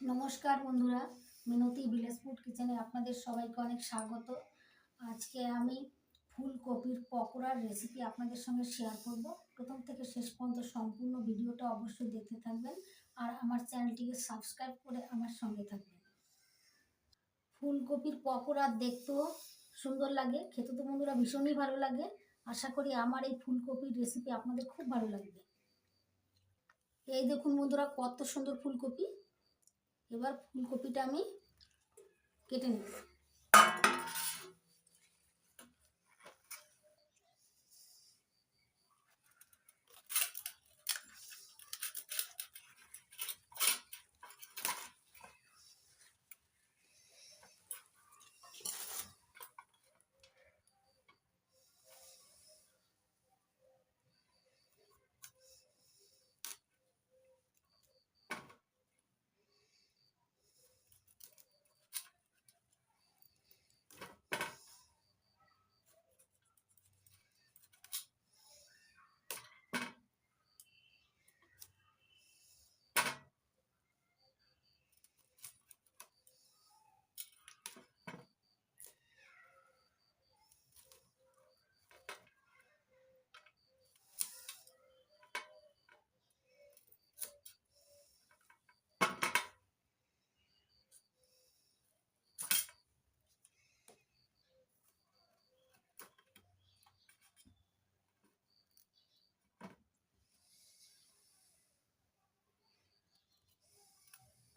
নমস্কার বন্ধুরা, মিনতি village food কিচেনে আপনাদের সবাইকে অনেক স্বাগত। আজকে আমি ফুলকপির পকোড়ার রেসিপি আপনাদের সঙ্গে শেয়ার করব। প্রথম থেকে শেষ পর্যন্ত সম্পূর্ণ ভিডিওটা অবশ্যই দেখতে থাকবেন আর আমার চ্যানেলটিকে সাবস্ক্রাইব করে আমার সঙ্গে থাকবেন। ফুলকপির পকোড়া দেখতেও সুন্দর লাগে, খেতে তো বন্ধুরা ভীষণই ভালো লাগে। আশা করি আমার এই ফুলকপির রেসিপি আপনাদের খুব ভালো লাগবে। এই দেখুন বন্ধুরা, কত সুন্দর ফুলকপি। এবার ফুলকপিটা আমি কেটে নেব।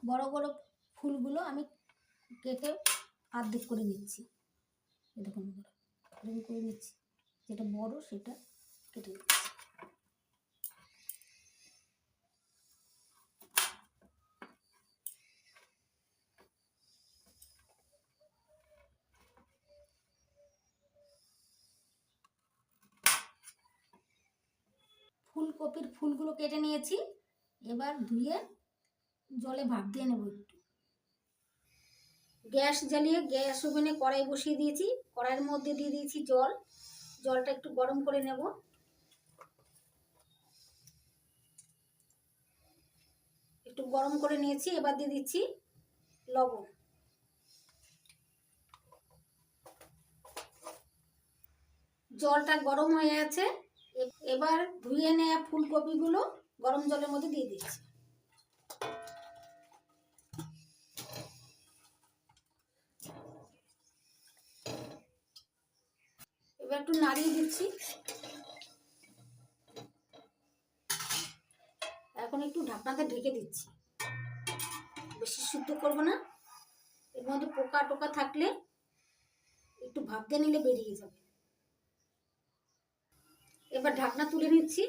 বড় বড় ফুলগুলো আমি কেটে অর্ধেক করে নিচ্ছি। দেখুন এরকম করে নিচ্ছি। যেটা বড় সেটা কেটে নিচ্ছি। ফুলকপির ফুলগুলো কেটে নিয়েছি। এবার ধুয়ে জলে ভাপ দিয়ে নেব একটু। গ্যাস জ্বালিয়ে, গ্যাস ওভেনে কড়াই বসিয়ে দিয়েছি। কড়াইয়ের মধ্যে দিয়ে দিয়েছি জল। জলটা একটু গরম করে নেব। একটু গরম করে নিয়েছি, এবার দিয়ে দিচ্ছি লবণ। জলটা গরম হয়ে আছে। এবার ধুয়ে নেওয়া ফুলকপিগুলো গরম জলের মধ্যে দিয়ে দিচ্ছি। এবার একটু নাড়িয়ে দিচ্ছি। এখন একটু ঢাকনাতে ঢেকে দিচ্ছি। বেশি শুদ্ধ করব না। এর মধ্যে পোকা টোকা থাকলে একটু দিয়ে নিলে বেরিয়ে যাবে। এবার ঢাকনা তুলে নিচ্ছি।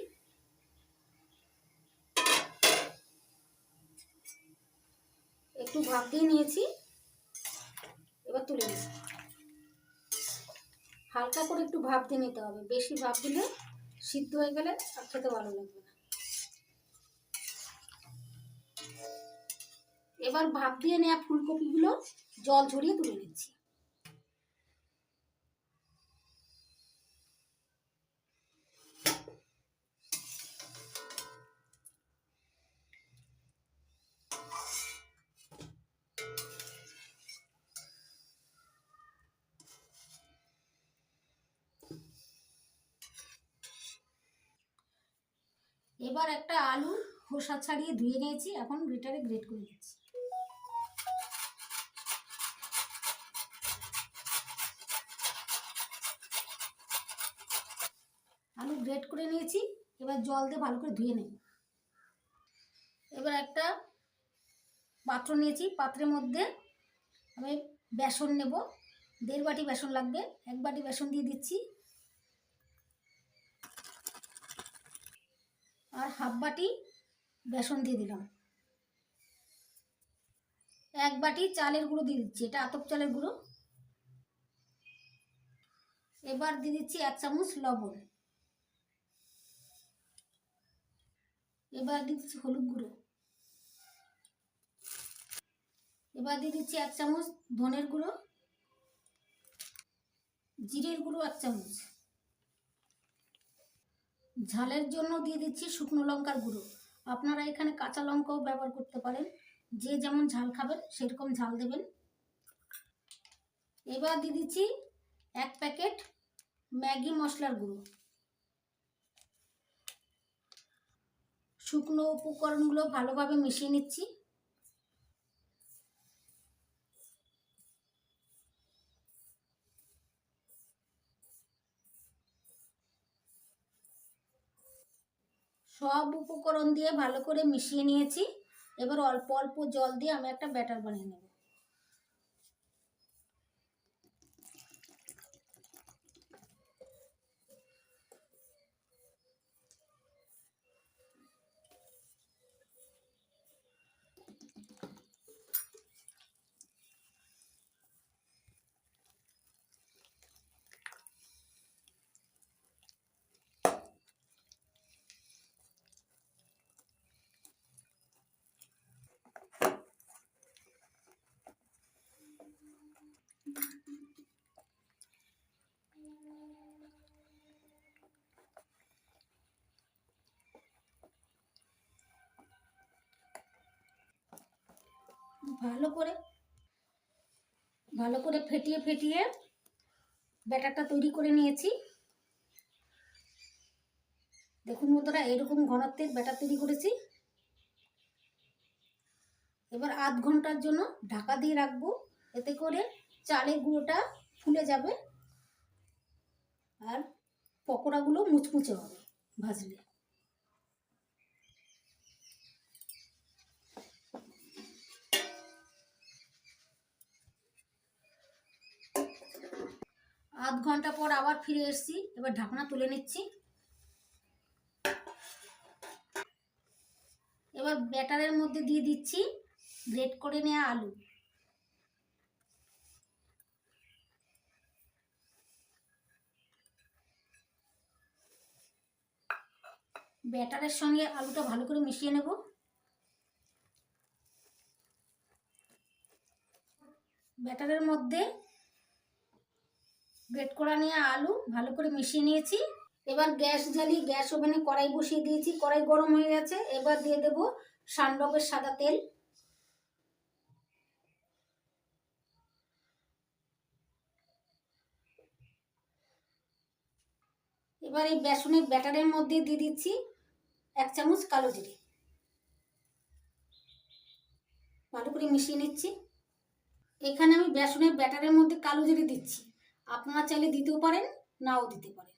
একটু ভাপ দিয়ে নিয়েছি। এবার তুলে নিচ্ছি। হালকা করে একটু ভাপ দিয়ে নিতে হবে। বেশি ভাপ দিলে সিদ্ধ হয়ে গেলে আর খেতে ভালো লাগবে না। এবার ভাপ দিয়ে নেওয়া ফুলকপিগুলো জল ঝরিয়ে তুলে নিচ্ছি। এবার একটা আলু খোসা ছাড়িয়ে ধুয়ে নিয়েছি, এখন গ্রেটারে গ্রেট করে দিচ্ছি। আলু গ্রেট করে নিয়েছি, এবার জল দিয়ে ভালো করে ধুয়ে নেব। এবার একটা পাত্র নিয়েছি, পাত্রের মধ্যে আমি বেসন নেব, দেড় বাটি বেসন লাগবে, এক বাটি বেসন দিয়ে দিচ্ছি। আর হাফ বাটি বেসন দিয়ে দিলাম। এক বাটি চালের গুঁড়ো দিয়ে দিচ্ছি, এটা আতপ চালের গুঁড়ো। এবার দিয়ে দিচ্ছি এক চামচ লবণ। এবার দিচ্ছি হলুদ গুঁড়ো। এবার দিয়ে দিচ্ছি এক চামচ ধনের গুঁড়ো। জিরের গুঁড়ো এক চামচ। ঝালের জন্য দিয়ে দিচ্ছি শুকনো লঙ্কার গুঁড়ো। আপনারা এখানে কাঁচা লঙ্কাও ব্যবহার করতে পারেন। যে যেমন ঝাল খাবেন, সেরকম ঝাল দেবেন। এবার দিয়ে দিচ্ছি এক প্যাকেট ম্যাগি মশলার গুঁড়ো। শুকনো উপকরণগুলো ভালোভাবে মিশিয়ে নিচ্ছি। সব উপকরণ দিয়ে ভালো করে মিশিয়ে নিয়েছি। এবার অল্প অল্প জল দিয়ে আমি একটা ব্যাটার বানিয়ে নেব। ভালো করে ভালো করে ফেটিয়ে ফেটিয়ে ব্যাটারটা তৈরি করে নিয়েছি। দেখুন বন্ধুরা এরকম ঘনত্বের ব্যাটার তৈরি করেছি। এবার আধ ঘণ্টার জন্য ঢাকা দিয়ে রাখব, এতে করে চালের গুঁড়োটা ফুলে যাবে আর পকোড়াগুলো মুচমুচে হবে ভাজলে। ফিরে এসেছি। এবার ঢাকনা তুলে নিচ্ছি। এবার ব্যাটারের মধ্যে দিয়ে দিচ্ছি গ্রেট করে নেওয়া আলু। ব্যাটারের সঙ্গে আলুটা ভালো করে মিশিয়ে নেব। ব্যাটারের মধ্যে গ্রেট করা নিয়ে আলু ভালো করে মিশিয়ে নিয়েছি। এবার গ্যাস জ্বালিয়ে গ্যাস ওভেনে কড়াই বসিয়ে দিয়েছি। কড়াই গরম হয়ে গেছে। এবার দিয়ে দেব সানডবের সাদা তেল। এবার এই বেসনের ব্যাটারের মধ্যে দিয়ে দিচ্ছি এক চামচ কালো জিরে। ভালো করে মিশিয়ে নিচ্ছি। এখানে আমি বেসনের ব্যাটারের মধ্যে কালো জিরে দিচ্ছি। আপনারা চাইলে দিতেও পারেন, নাও দিতে পারেন।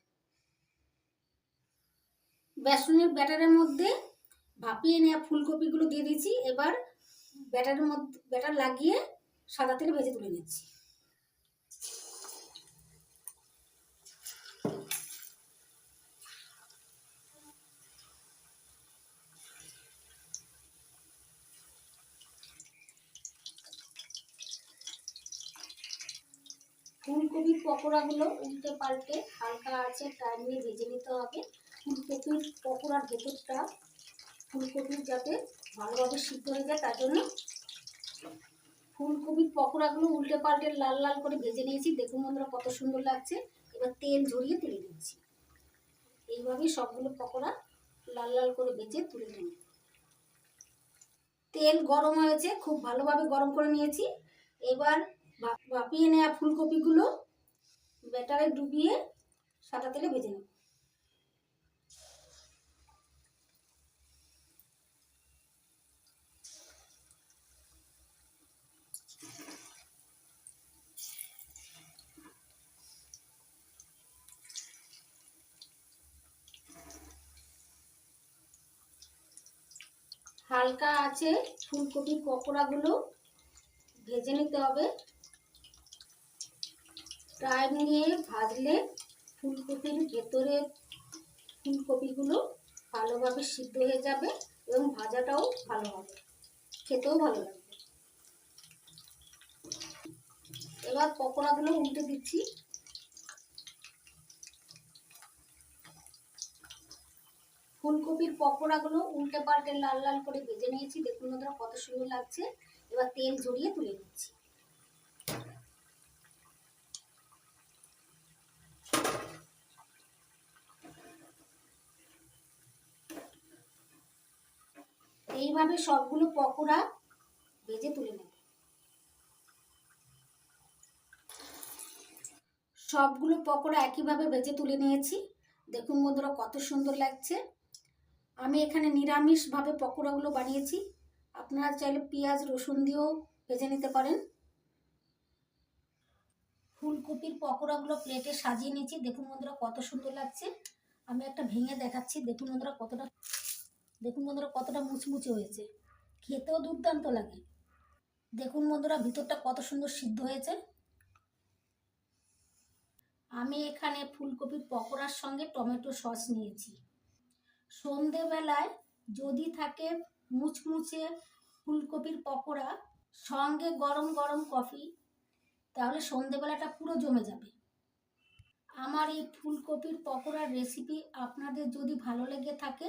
বেসনের ব্যাটারের মধ্যে ভাপিয়ে নেওয়া ফুলকপিগুলো দিয়ে দিয়েছি, এবার ব্যাটারের মধ্যে, ব্যাটার লাগিয়ে সাদা তেলে ভেজে তুলে নিচ্ছি ফুলকপির পকোড়াগুলো উল্টে পাল্টে হালকা আছে টাইম নিয়ে ভেজে নিতে হবে। ফুলকপির পকোড়ার ভেতরটা ফুলকপির যাতে ভালোভাবে সিদ্ধ হয়ে যায়, তার জন্য ফুলকপির পকোড়াগুলো উল্টে পাল্টে লাল লাল করে ভেজে নিয়েছি। দেখুন বন্ধুরা কত সুন্দর লাগছে। এবার তেল ঝরিয়ে তুলে দিচ্ছি। এইভাবেই সবগুলো পকোড়া লাল লাল করে ভেজে তুলে নেব। তেল গরম হয়েছে, খুব ভালোভাবে গরম করে নিয়েছি। এবার ভাপিয়ে নেওয়া ফুলকপিগুলো ব্যাটারে ডুবিয়ে সাদা তেলে ভেজে নেব হালকা আছে ফুলকপির পকোড়াগুলো ভেজে নিতে হবে। টাইম নিয়ে ভাজলে ফুলকপির ভেতরে ফুলকপিগুলো ভালোভাবে সিদ্ধ হয়ে যাবে এবং ভাজাটাও ভালো হবে। খেতেও ভালো লাগবে। এবার পকোড়াগুলো উল্টে দিচ্ছি। ফুলকপির পকোড়াগুলো উল্টে পাল্টে লাল লাল করে ভেজে নিয়েছি। দেখুন বন্ধুরা কত সুন্দর লাগছে। এবার তেল ঝরিয়ে তুলে নিচ্ছি। এইভাবে সবগুলো পকোড়া ভেজে তুলে নেব। সবগুলো পকোড়া একইভাবে ভেজে তুলে নিয়েছি। দেখুন বন্ধুরা কত সুন্দর লাগছে। আমি এখানে নিরামিষভাবে পকোড়াগুলো বানিয়েছি। আপনারা চাইলে পেঁয়াজ, রসুন দিয়েও ভেজে নিতে পারেন। ফুলকপির পকোড়াগুলো প্লেটে সাজিয়ে নিয়েছি। দেখুন বন্ধুরা কত সুন্দর লাগছে। আমি একটা ভেঙে দেখাচ্ছি। দেখুন বন্ধুরা কতটা দেখুন বন্ধুরা, কতটা মুচমুচে হয়েছে। খেতেও দুর্দান্ত লাগে। দেখুন বন্ধুরা, ভিতরটা কত সুন্দর সিদ্ধ হয়েছে। আমি এখানে ফুলকপির পকোড়ার সঙ্গে টমেটো সস নিয়েছি। সন্ধেবেলায় যদি থাকে মুচমুচে ফুলকপির পকোড়া, সঙ্গে গরম গরম কফি, তাহলে সন্ধেবেলাটা পুরো জমে যাবে। আমার এই ফুলকপির পকোড়ার রেসিপি আপনাদের যদি ভালো লেগে থাকে